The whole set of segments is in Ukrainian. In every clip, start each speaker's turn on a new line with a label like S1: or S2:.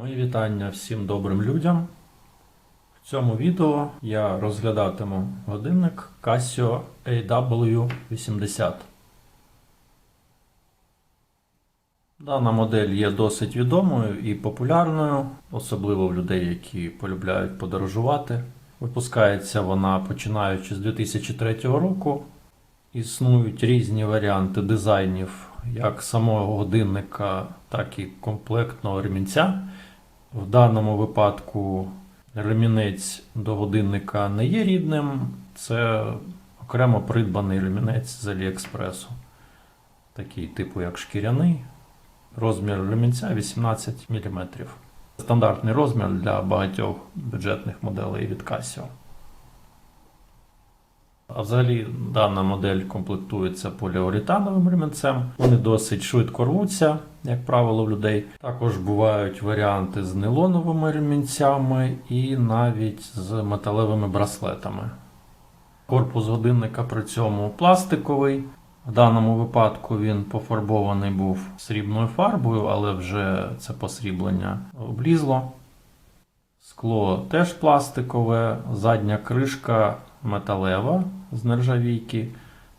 S1: Мої вітання всім добрим людям. В цьому відео я розглядатиму годинник Casio AW80. Дана модель є досить відомою і популярною, особливо в людей, які полюбляють подорожувати. Випускається вона починаючи з 2003 року. Існують різні варіанти дизайнів як самого годинника, так і комплектного ремінця. В даному випадку ремінець до годинника не є рідним, це окремо придбаний ремінець з Аліекспресу. Такий типу як шкіряний. Розмір ремінця 18 мм. Стандартний розмір для багатьох бюджетних моделей від Casio. А взагалі дана модель комплектується поліуретановим ремінцем. Вони досить швидко рвуться, як правило, в людей. Також бувають варіанти з нейлоновими ремінцями і навіть з металевими браслетами. Корпус годинника при цьому пластиковий. В даному випадку він пофарбований був срібною фарбою, але вже це посріблення облізло. Скло теж пластикове, задня кришка металева з нержавійки,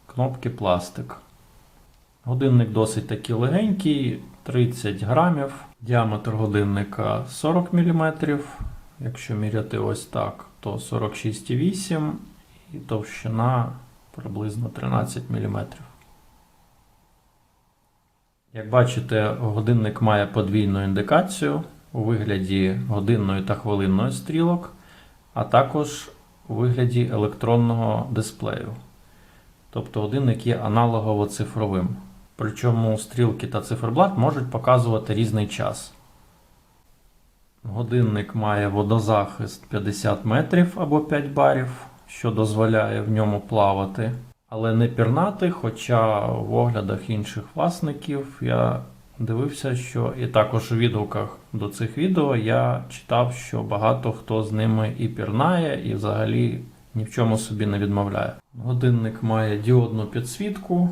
S1: кнопки пластик. Годинник досить таки легенький, 30 грамів, діаметр годинника 40 мм. Якщо міряти ось так, то 46,8 і товщина приблизно 13 мм. Як бачите, годинник має подвійну індикацію у вигляді годинної та хвилинної стрілок, а також у вигляді електронного дисплею. Тобто годинник є аналогово-цифровим. Причому стрілки та циферблат можуть показувати різний час. Годинник має водозахист 50 метрів або 5 барів, що дозволяє в ньому плавати, але не пірнати. Хоча в оглядах інших власників я дивився, що і також у відгуках до цих відео я читав, що багато хто з ними і пірнає, і взагалі ні в чому собі не відмовляє. Годинник має діодну підсвітку.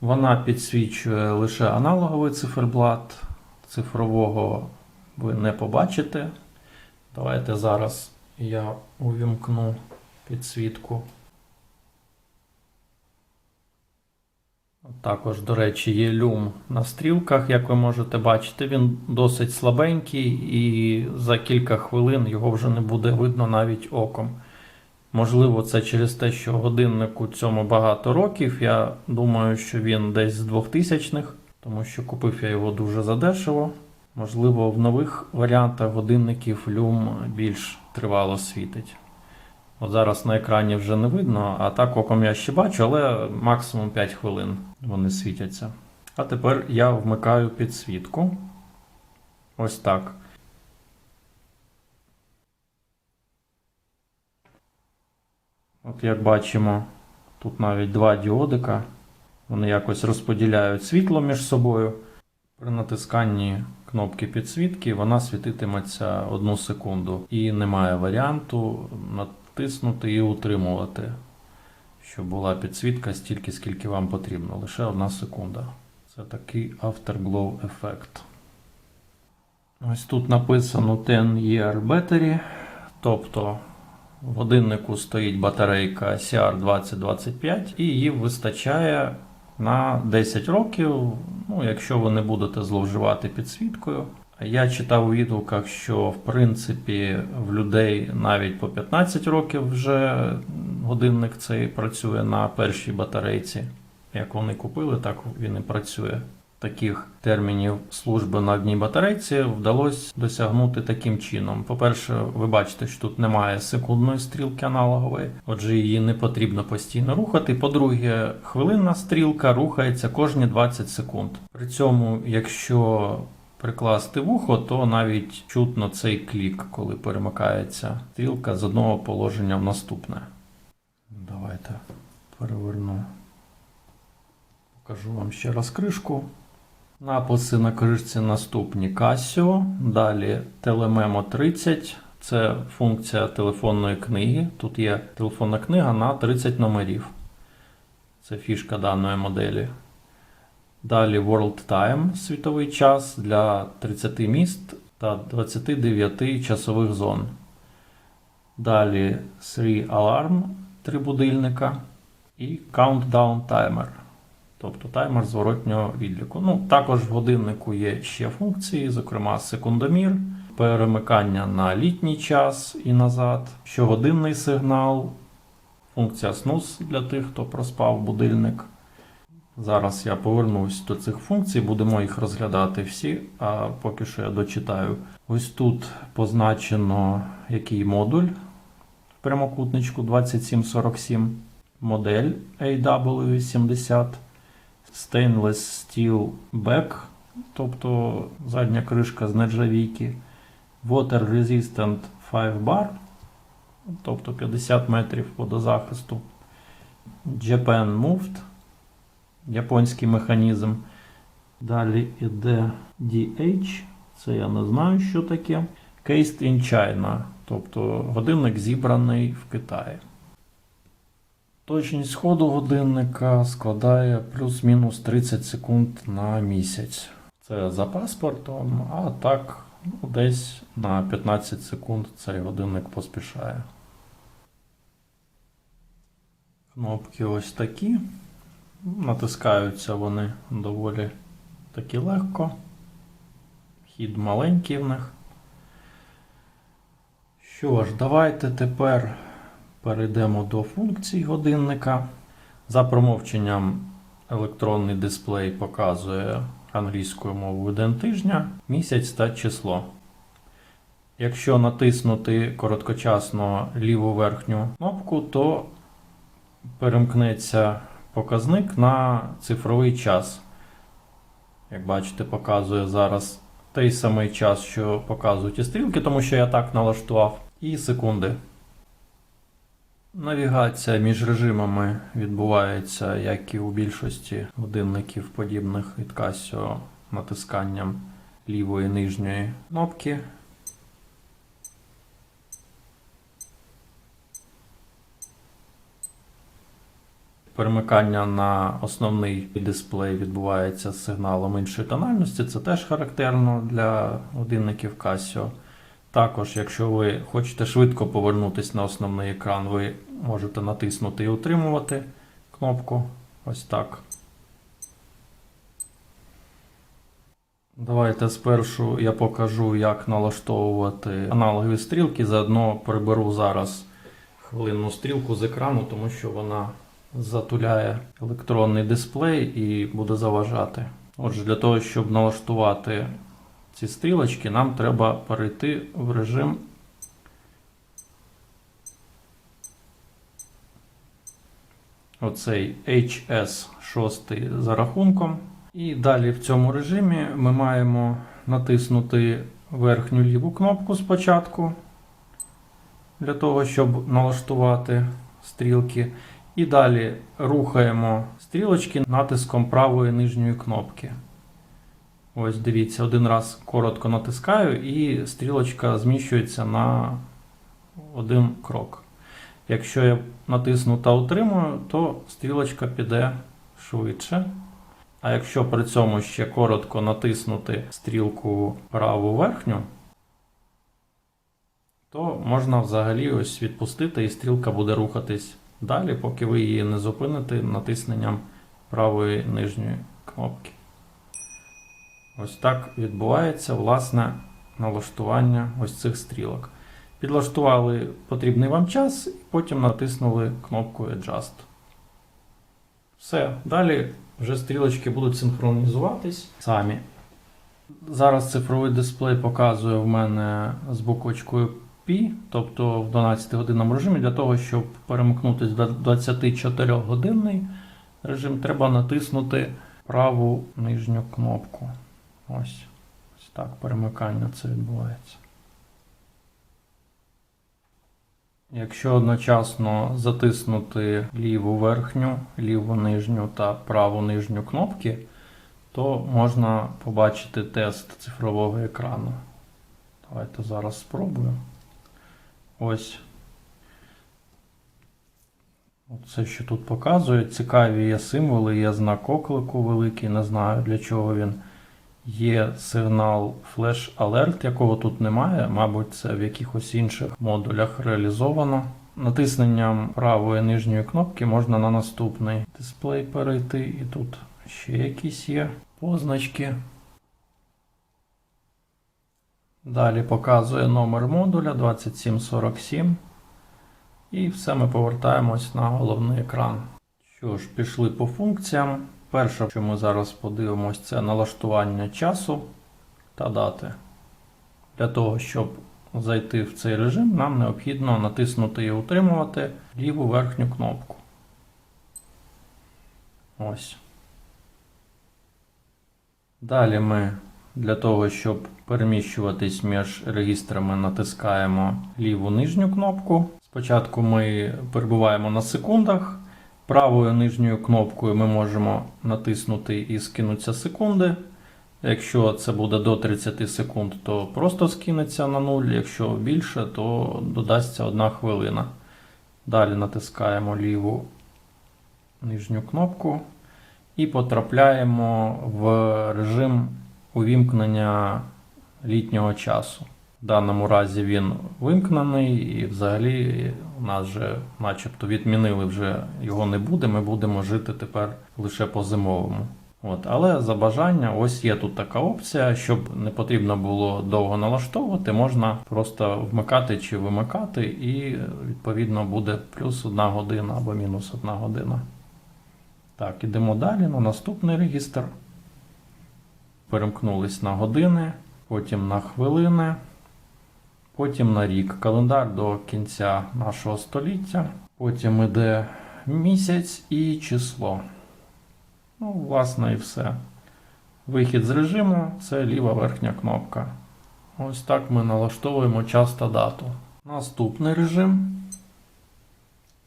S1: Вона підсвічує лише аналоговий циферблат. Цифрового ви не побачите. Давайте зараз я увімкну підсвітку. Також, до речі, є люм на стрілках, як ви можете бачити, він досить слабенький, і за кілька хвилин його вже не буде видно навіть оком. Можливо, це через те, що годиннику цьому багато років. Я думаю, що він десь з 2000-х, тому що купив я його дуже задешево. Можливо, в нових варіантах годинників люм більш тривало світить. От зараз на екрані вже не видно, а так оком я ще бачу, але максимум 5 хвилин вони світяться. А тепер я вмикаю підсвітку. Ось так. От як бачимо, тут навіть два діодика. Вони якось розподіляють світло між собою. При натисканні кнопки підсвітки вона світитиметься одну секунду. І немає варіанту натиснути і утримувати, щоб була підсвітка стільки, скільки вам потрібно. Лише одна секунда. Це такий Afterglow ефект. Ось тут написано 10 year battery, тобто в годиннику стоїть батарейка CR2025 і її вистачає на 10 років, ну, якщо ви не будете зловживати підсвіткою. Я читав у відгуках, що в принципі в людей навіть по 15 років вже годинник цей працює на першій батарейці. Як вони купили, так він і працює. Таких термінів служби на одній батарейці вдалося досягнути таким чином. По-перше, ви бачите, що тут немає секундної стрілки аналогової, отже, її не потрібно постійно рухати. По-друге, хвилинна стрілка рухається кожні 20 секунд. При цьому, якщо прикласти вухо, то навіть чутно цей клік, коли перемикається стрілка з одного положення в наступне. Давайте переверну. Покажу вам ще раз кришку. Написи на кришці наступні Casio, далі Telememo 30. Це функція телефонної книги. Тут є телефонна книга на 30 номерів. Це фішка даної моделі. Далі World Time світовий час для 30 міст та 29 часових зон. Далі 3 Alarm, 3 будильника і Countdown Timer, тобто таймер зворотнього відліку. Ну, також в годиннику є ще функції, зокрема секундомір, перемикання на літній час і назад, щогодинний сигнал, функція снус для тих, хто проспав будильник. Зараз я повернусь до цих функцій, будемо їх розглядати всі, а поки що я дочитаю. Ось тут позначено який модуль в прямокутничку 2747, модель AW80, Stainless Steel Back, тобто задня кришка з нержавійки, Water Resistant 5 Bar, тобто 50 метрів водозахисту, Japan Moved, японський механізм. Далі іде DH, це я не знаю, що таке. Cased in China, тобто годинник зібраний в Китаї. Точність ходу годинника складає плюс-мінус 30 секунд на місяць. Це за паспортом, а так ну, десь на 15 секунд цей годинник поспішає. Кнопки ось такі. Натискаються вони доволі таки легко. Хід маленький в них. Що ж, давайте тепер перейдемо до функцій годинника. За промовченням електронний дисплей показує англійською мовою день тижня, місяць та число. Якщо натиснути короткочасно ліву верхню кнопку, то перемкнеться показник на цифровий час. Як бачите, показує зараз той самий час, що показують і стрілки, тому що я так налаштував, і секунди. Навігація між режимами відбувається, як і у більшості годинників, подібних від Casio, натисканням лівої нижньої кнопки. Перемикання на основний дисплей відбувається з сигналом іншої тональності. Це теж характерно для годинників Casio. Також, якщо ви хочете швидко повернутися на основний екран, ви можете натиснути і утримувати кнопку. Ось так. Давайте спершу я покажу, як налаштовувати аналогові стрілки. Заодно приберу зараз хвилинну стрілку з екрану, тому що вона затуляє електронний дисплей і буде заважати. Отже, для того, щоб налаштувати ці стрілочки, нам треба перейти в режим оцей HS6 за рахунком. І далі в цьому режимі ми маємо натиснути верхню ліву кнопку спочатку, для того, щоб налаштувати стрілки. І далі рухаємо стрілочки натиском правої нижньої кнопки. Ось дивіться, один раз коротко натискаю, і стрілочка зміщується на один крок. Якщо я натисну та утримую, то стрілочка піде швидше. А якщо при цьому ще коротко натиснути стрілку праву верхню, то можна взагалі ось відпустити, і стрілка буде рухатись далі, поки ви її не зупините натисненням правої нижньої кнопки. Ось так відбувається власне налаштування ось цих стрілок. Підлаштували потрібний вам час, і потім натиснули кнопку Adjust. Все. Далі вже стрілочки будуть синхронізуватись самі. Зараз цифровий дисплей показує в мене з буквочкою Тобто в 12 годинному режимі, для того, щоб перемкнутися до 24 годинний режим, треба натиснути праву нижню кнопку. Ось. Ось так перемикання це відбувається. Якщо одночасно затиснути ліву верхню, ліву нижню та праву нижню кнопки, то можна побачити тест цифрового екрану. Давайте зараз спробую. Ось. Це, що тут показує. Цікаві є символи, є знак оклику великий, не знаю для чого він. є сигнал Flash Alert, якого тут немає. Мабуть, це в якихось інших модулях реалізовано. Натисненням правої нижньої кнопки можна на наступний дисплей перейти, і тут ще якісь є позначки. Далі показує номер модуля 2747. І все ми повертаємось на головний екран. Що ж, пішли по функціям. Перше, що ми зараз подивимось, це налаштування часу та дати. Для того, щоб зайти в цей режим, нам необхідно натиснути і утримувати ліву верхню кнопку. Ось. Далі ми для того, щоб переміщуватись між регістрами, натискаємо ліву нижню кнопку. Спочатку ми перебуваємо на секундах. Правою нижньою кнопкою ми можемо натиснути і скинуться секунди. Якщо це буде до 30 секунд, то просто скинеться на 0. Якщо більше, то додасться 1 хвилина. Далі натискаємо ліву нижню кнопку і потрапляємо в режим увімкнення літнього часу. В даному разі він вимкнений, і взагалі у нас вже начебто відмінили вже його не буде. Ми будемо жити тепер лише по зимовому. От, але за бажання, ось є тут така опція, щоб не потрібно було довго налаштовувати, можна просто вмикати чи вимикати, і відповідно буде плюс одна година або мінус одна година. Так, ідемо далі на наступний регістр. Перемкнулись на години, потім на хвилини, потім на рік. Календар до кінця нашого століття. Потім іде місяць і число. Ну, власне, і все. Вихід з режиму це ліва верхня кнопка. Ось так ми налаштовуємо час та дату. Наступний режим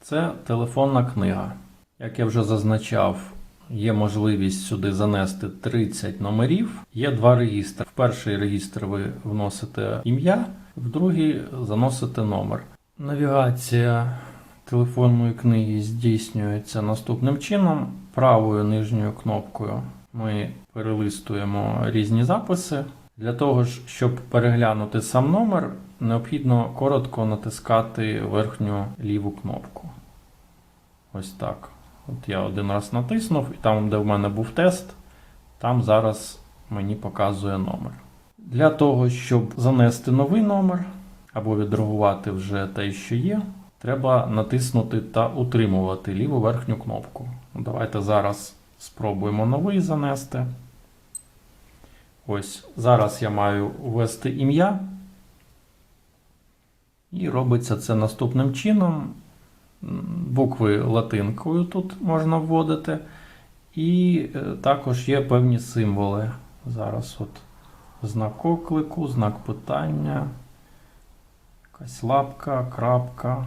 S1: це телефонна книга. Як я вже зазначав, є можливість сюди занести 30 номерів. Є два регістри. В перший регістр ви вносите ім'я, в другий заносите номер. Навігація телефонної книги здійснюється наступним чином. Правою нижньою кнопкою ми перелистуємо різні записи. Для того щоб переглянути сам номер, необхідно коротко натискати верхню ліву кнопку. Ось так. От я один раз натиснув, і там, де в мене був тест, там зараз мені показує номер. Для того, щоб занести новий номер або відреагувати вже те, що є, треба натиснути та утримувати ліву верхню кнопку. Давайте зараз спробуємо новий занести. Ось зараз я маю ввести ім'я. І робиться це наступним чином. Букви латинкою тут можна вводити. І е, також є певні символи. Зараз от знак оклику, знак питання, якась лапка, крапка,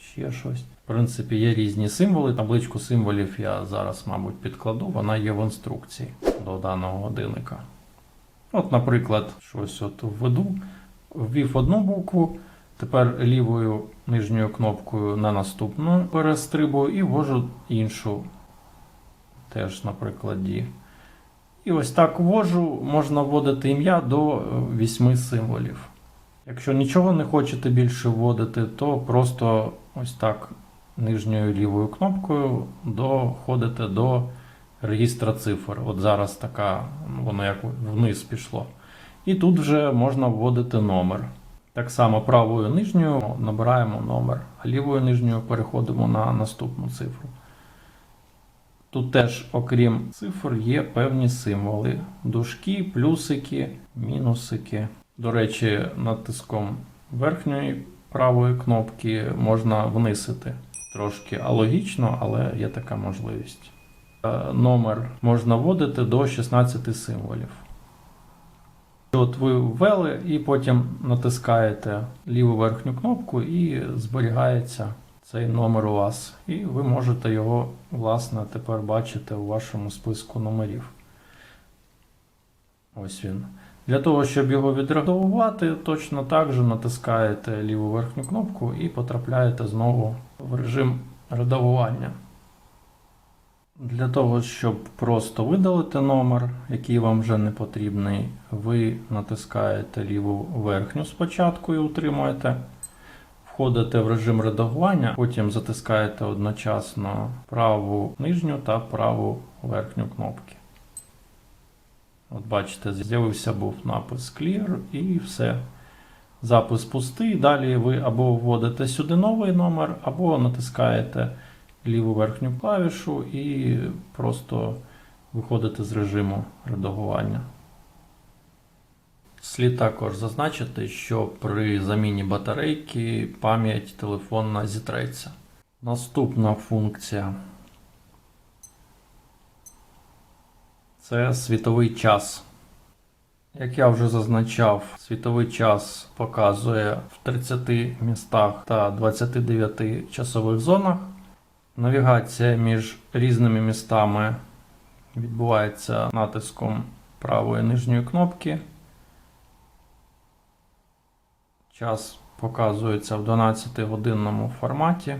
S1: ще щось. В принципі, є різні символи. Табличку символів я зараз, мабуть, підкладу. Вона є в інструкції до даного годинника. От, наприклад, щось от введу, ввів одну букву. Тепер лівою нижньою кнопкою на наступну перестрибую і ввожу іншу. Теж, наприклад, D. І ось так ввожу, можна вводити ім'я до 8 символів. Якщо нічого не хочете більше вводити, то просто ось так нижньою лівою кнопкою доходите до регістра цифр. От зараз така, воно як вниз пішло. І тут вже можна вводити номер. Так само правою нижньою набираємо номер, а лівою нижньою переходимо на наступну цифру. Тут теж, окрім цифр, є певні символи: дужки, плюсики, мінусики. До речі, натиском верхньої правої кнопки можна внисити. Трошки алогічно, але є така можливість. Е, Номер можна вводити до 16 символів. От ви ввели і потім натискаєте ліву верхню кнопку і зберігається цей номер у вас. І ви можете його, власне, тепер бачити у вашому списку номерів. Ось він. Для того, щоб його відредагувати, точно так же натискаєте ліву верхню кнопку і потрапляєте знову в режим редагування. Для того, щоб просто видалити номер, який вам вже не потрібний, ви натискаєте ліву верхню спочатку і утримуєте. Входите в режим редагування, потім затискаєте одночасно праву нижню та праву верхню кнопки. От бачите, з'явився був напис Clear і все. Запис пустий. Далі ви або вводите сюди новий номер, або натискаєте ліву верхню клавішу і просто виходите з режиму редагування. Слід також зазначити, що при заміні батарейки пам'ять телефонна зітреться. Наступна функція це світовий час. Як я вже зазначав, світовий час показує в 30 містах та 29 часових зонах. Навігація між різними містами відбувається натиском правої нижньої кнопки. Час показується в 12-годинному форматі.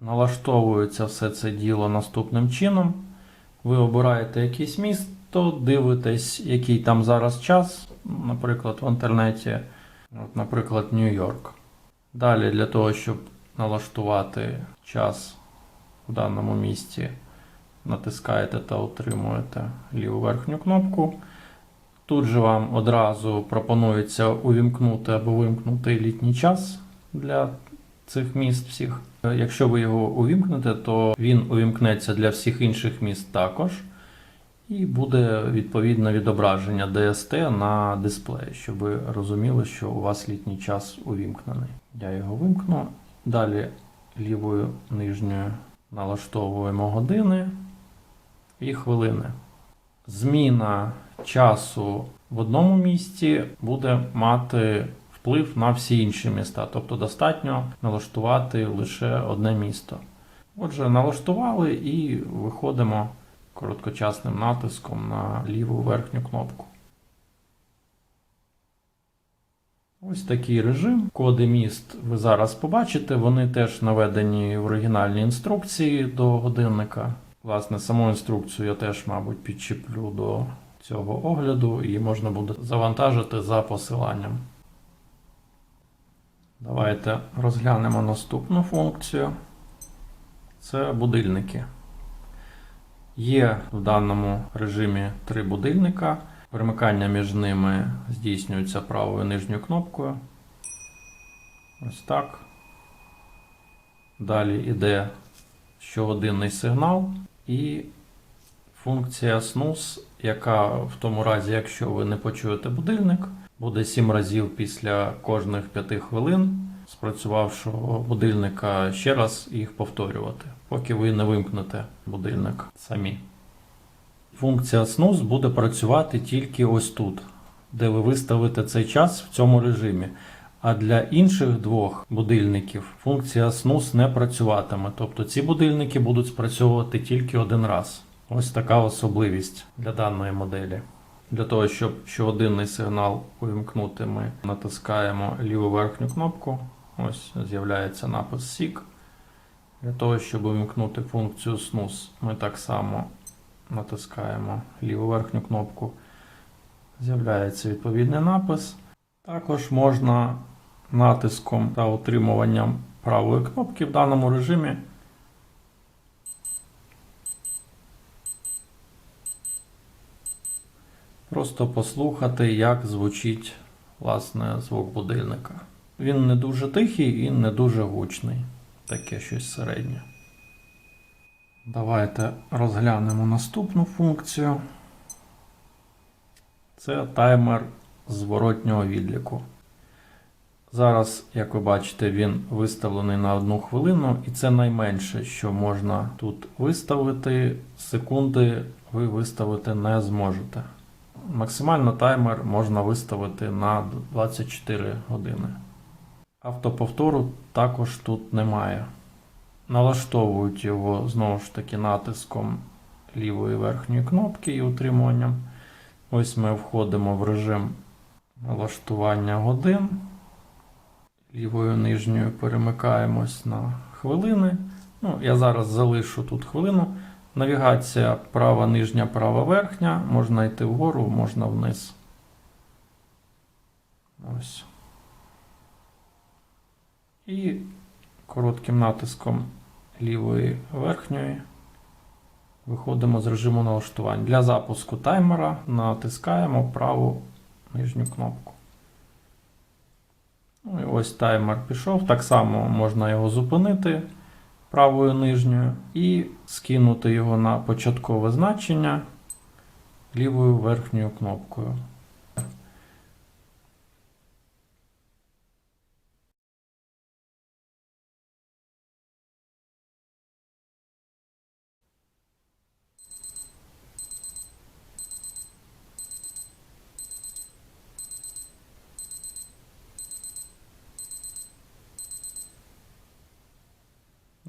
S1: Налаштовується все це діло наступним чином. Ви обираєте якийсь місто, дивитесь, який там зараз час, наприклад, в інтернеті, от, наприклад, Нью-Йорк. Далі для того, щоб налаштувати час в даному місці, натискаєте та утримуєте ліву верхню кнопку. Тут же вам одразу пропонується увімкнути або вимкнути літній час для цих міст всіх. Якщо ви його увімкнете, то він увімкнеться для всіх інших міст також. І буде відповідно відображення DST на дисплеї, щоб ви розуміли, що у вас літній час увімкнений. Я його вимкну. Далі лівою нижньою налаштовуємо години і хвилини. Зміна часу в одному місці буде мати вплив на всі інші міста. Тобто достатньо налаштувати лише одне місто. Отже, налаштували і виходимо короткочасним натиском на ліву верхню кнопку. Ось такий режим. Коди міст ви зараз побачите, вони теж наведені в оригінальній інструкції до годинника. Власне, саму інструкцію я теж, мабуть, підчіплю до цього огляду і можна буде завантажити за посиланням. Давайте розглянемо наступну функцію. Це будильники. Є в даному режимі три будильника. Перемикання між ними здійснюється правою нижньою кнопкою. Ось так. Далі йде щогодинний сигнал і функція snooze, яка в тому разі, якщо ви не почуєте будильник, буде 7 разів після кожних 5 хвилин, спрацювавшого будильника ще раз їх повторювати, поки ви не вимкнете будильник самі. Функція snooze буде працювати тільки ось тут, де ви виставите цей час в цьому режимі. А для інших двох будильників функція snooze не працюватиме. Тобто ці будильники будуть спрацьовувати тільки один раз. Ось така особливість для даної моделі. Для того, щоб щогодинний сигнал увімкнути, ми натискаємо ліву верхню кнопку. Ось з'являється напис SIG. Для того, щоб увімкнути функцію snooze, ми так само натискаємо ліву верхню кнопку. З'являється відповідний напис. Також можна натиском та утримуванням правої кнопки в даному режимі просто послухати, як звучить власне звук будильника. Він не дуже тихий і не дуже гучний. Таке щось середнє. Давайте розглянемо наступну функцію. Це таймер зворотнього відліку. Зараз, як ви бачите, він виставлений на одну хвилину, і це найменше, що можна тут виставити. Секунди ви виставити не зможете. Максимально таймер можна виставити на 24 години. Автоповтору також тут немає. Налаштовують його знову ж таки натиском лівої верхньої кнопки і утримуванням. Ось ми входимо в режим налаштування годин. Лівою нижньою перемикаємось на хвилини. Ну, я зараз залишу тут хвилину. Навігація права нижня, права верхня. Можна йти вгору, можна вниз. Ось. І коротким натиском лівої верхньої виходимо з режиму налаштувань. Для запуску таймера натискаємо праву нижню кнопку. Ну і ось таймер пішов. Так само можна його зупинити правою нижньою і скинути його на початкове значення лівою верхньою кнопкою.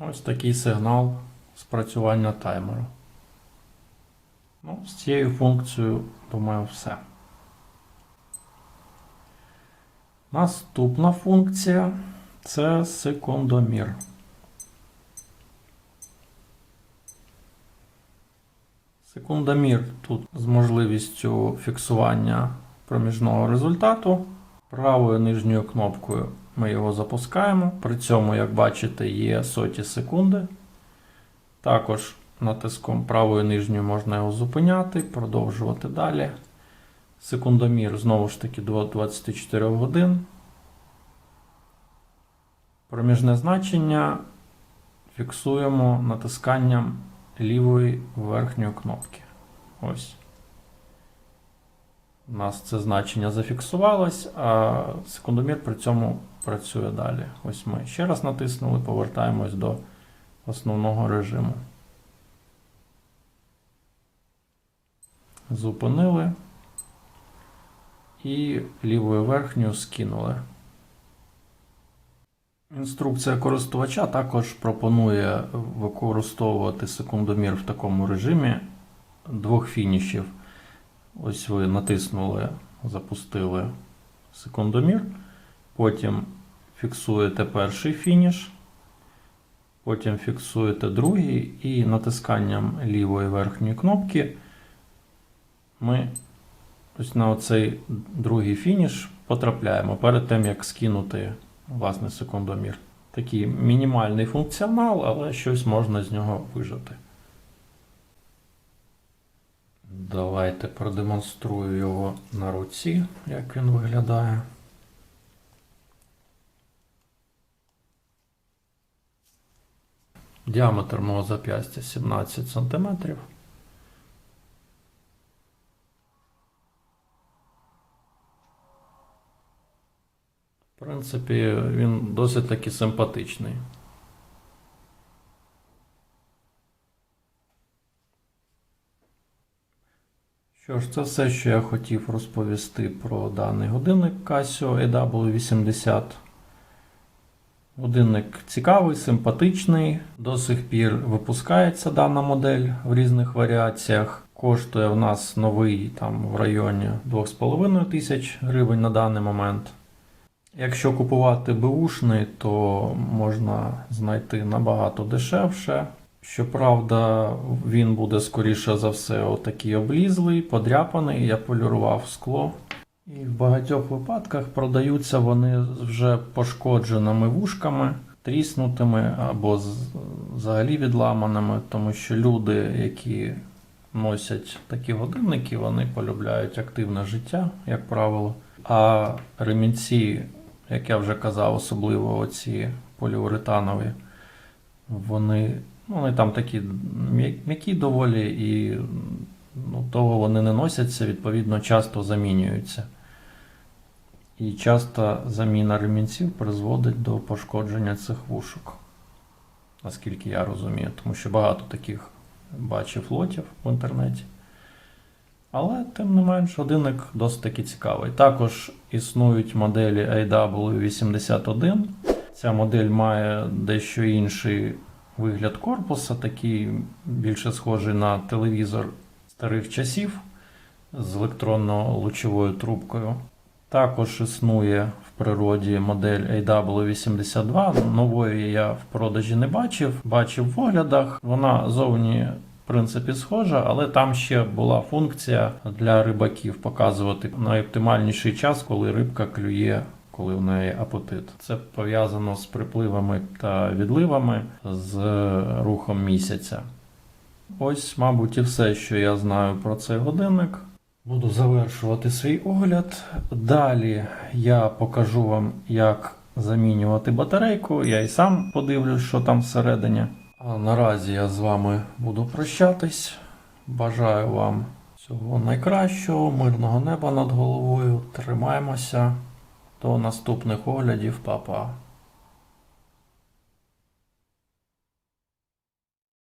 S1: Ось такий сигнал спрацювання таймеру. Ну, з цією функцією, думаю, все. Наступна функція це секундомір. Секундомір тут з можливістю фіксування проміжного результату. Правою нижньою кнопкою ми його запускаємо. При цьому, як бачите, є соті секунди. Також натиском правою нижньою можна його зупиняти, продовжувати далі. Секундомір знову ж таки до 24 годин. Проміжне значення фіксуємо натисканням лівої верхньої кнопки. Ось. У нас це значення зафіксувалось, а секундомір при цьому працює далі. Ось ми ще раз натиснули, повертаємось до основного режиму. Зупинили і лівою верхньою скинули. Інструкція користувача також пропонує використовувати секундомір в такому режимі двох фінішів. Ось ви натиснули, запустили секундомір, потім фіксуєте перший фініш, потім фіксуєте другий і натисканням лівої верхньої кнопки ми ось на оцей другий фініш потрапляємо перед тим, як скинути власне секундомір. Такий мінімальний функціонал, але щось можна з нього вижати. Давайте продемонструю його на руці, як він виглядає. Діаметр мого зап'ястя 17 см. В принципі, він досить таки симпатичний. Що ж, це все, що я хотів розповісти про даний годинник Casio EW80. Годинник цікавий, симпатичний. До сих пір випускається дана модель в різних варіаціях. Коштує в нас новий там в районі 2,5 тисяч гривень на даний момент. Якщо купувати беушний, то можна знайти набагато дешевше. Щоправда, він буде скоріше за все отакий облізлий, подряпаний, я полірував скло. І в багатьох випадках продаються вони вже пошкодженими вушками, тріснутими або з- взагалі відламаними, тому що люди, які носять такі годинники, вони полюбляють активне життя, як правило. А ремінці, як я вже казав, особливо оці поліуретанові, вони, ну, вони там такі м'які доволі і ну, того вони не носяться, відповідно, часто замінюються. І часто заміна ремінців призводить до пошкодження цих вушок, наскільки я розумію, тому що багато таких бачив лотів в інтернеті. Але, тим не менш, годинник досить таки цікавий. Також існують моделі AW81. Ця модель має дещо інший вигляд корпуса, такий більше схожий на телевізор старих часів з електронно-лучовою трубкою. Також існує в природі модель AW82. Нової я в продажі не бачив, бачив в оглядах. Вона зовні. В принципі, схожа, але там ще була функція для рибаків показувати найоптимальніший час, коли рибка клює, коли в неї апетит. Це пов'язано з припливами та відливами з рухом місяця. Ось, мабуть, і все, що я знаю про цей годинник. Буду завершувати свій огляд. Далі я покажу вам, як замінювати батарейку. Я і сам подивлюсь, що там всередині. А наразі я з вами буду прощатись. Бажаю вам всього найкращого, мирного неба над головою. Тримаємося. До наступних оглядів, Па-па.